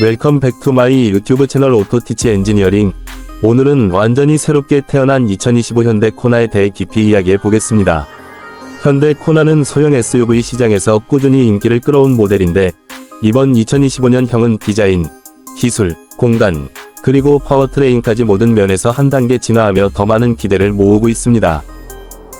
웰컴 백 투 마이 유튜브 채널 오토티치 엔지니어링. 오늘은 완전히 새롭게 태어난 2025 현대 코나에 대해 깊이 이야기해 보겠습니다. 현대 코나는 소형 SUV 시장에서 꾸준히 인기를 끌어온 모델인데, 이번 2025년형은 디자인, 기술, 공간, 그리고 파워트레인까지 모든 면에서 한 단계 진화하며 더 많은 기대를 모으고 있습니다.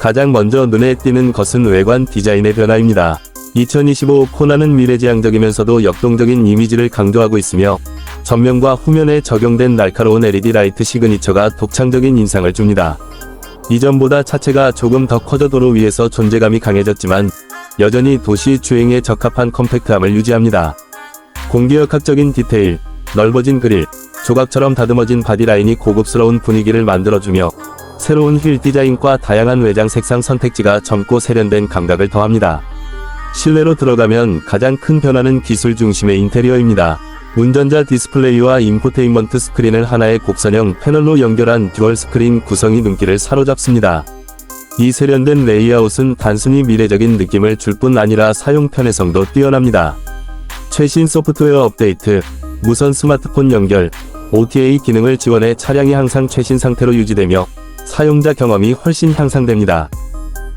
가장 먼저 눈에 띄는 것은 외관 디자인의 변화입니다. 2025 코나는 미래지향적이면서도 역동적인 이미지를 강조하고 있으며 전면과 후면에 적용된 날카로운 LED 라이트 시그니처가 독창적인 인상을 줍니다. 이전보다 차체가 조금 더 커져 도로 위에서 존재감이 강해졌지만 여전히 도시 주행에 적합한 컴팩트함을 유지합니다. 공기역학적인 디테일, 넓어진 그릴, 조각처럼 다듬어진 바디라인이 고급스러운 분위기를 만들어주며 새로운 휠 디자인과 다양한 외장 색상 선택지가 젊고 세련된 감각을 더합니다. 실내로 들어가면 가장 큰 변화는 기술 중심의 인테리어입니다. 운전자 디스플레이와 인포테인먼트 스크린을 하나의 곡선형 패널로 연결한 듀얼 스크린 구성이 눈길을 사로잡습니다. 이 세련된 레이아웃은 단순히 미래적인 느낌을 줄 뿐 아니라 사용 편의성도 뛰어납니다. 최신 소프트웨어 업데이트, 무선 스마트폰 연결, OTA 기능을 지원해 차량이 항상 최신 상태로 유지되며 사용자 경험이 훨씬 향상됩니다.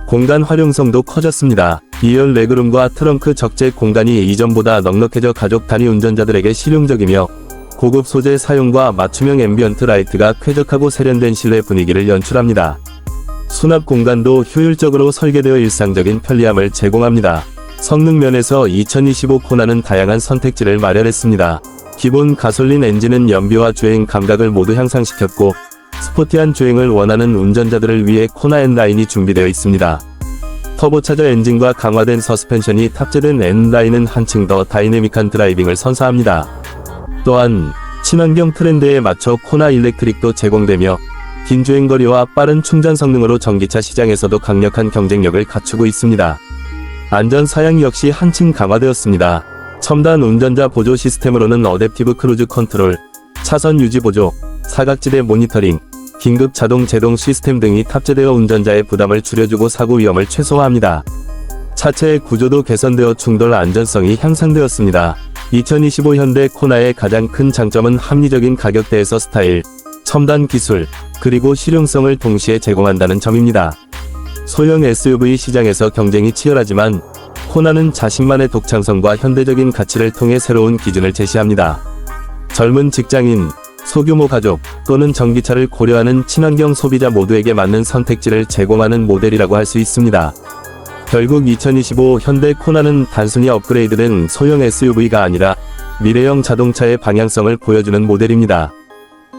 공간 활용성도 커졌습니다. 2열 레그룸과 트렁크 적재 공간이 이전보다 넉넉해져 가족 단위 운전자들에게 실용적이며 고급 소재 사용과 맞춤형 앰비언트 라이트가 쾌적하고 세련된 실내 분위기를 연출합니다. 수납 공간도 효율적으로 설계되어 일상적인 편리함을 제공합니다. 성능 면에서 2025 코나는 다양한 선택지를 마련했습니다. 기본 가솔린 엔진은 연비와 주행 감각을 모두 향상시켰고 스포티한 주행을 원하는 운전자들을 위해 코나 N라인이 준비되어 있습니다. 터보차저 엔진과 강화된 서스펜션이 탑재된 N라인은 한층 더 다이내믹한 드라이빙을 선사합니다. 또한 친환경 트렌드에 맞춰 코나 일렉트릭도 제공되며 긴 주행거리와 빠른 충전 성능으로 전기차 시장에서도 강력한 경쟁력을 갖추고 있습니다. 안전 사양 역시 한층 강화되었습니다. 첨단 운전자 보조 시스템으로는 어댑티브 크루즈 컨트롤, 차선 유지 보조, 사각지대 모니터링, 긴급 자동 제동 시스템 등이 탑재되어 운전자의 부담을 줄여주고 사고 위험을 최소화합니다. 차체의 구조도 개선되어 충돌 안전성이 향상되었습니다. 2025 현대 코나의 가장 큰 장점은 합리적인 가격대에서 스타일, 첨단 기술, 그리고 실용성을 동시에 제공한다는 점입니다. 소형 SUV 시장에서 경쟁이 치열하지만 코나는 자신만의 독창성과 현대적인 가치를 통해 새로운 기준을 제시합니다. 젊은 직장인, 소규모 가족 또는 전기차를 고려하는 친환경 소비자 모두에게 맞는 선택지를 제공하는 모델이라고 할 수 있습니다. 결국 2025 현대 코나는 단순히 업그레이드된 소형 SUV가 아니라 미래형 자동차의 방향성을 보여주는 모델입니다.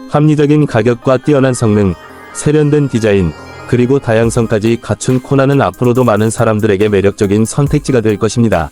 합리적인 가격과 뛰어난 성능, 세련된 디자인, 그리고 다양성까지 갖춘 코나는 앞으로도 많은 사람들에게 매력적인 선택지가 될 것입니다.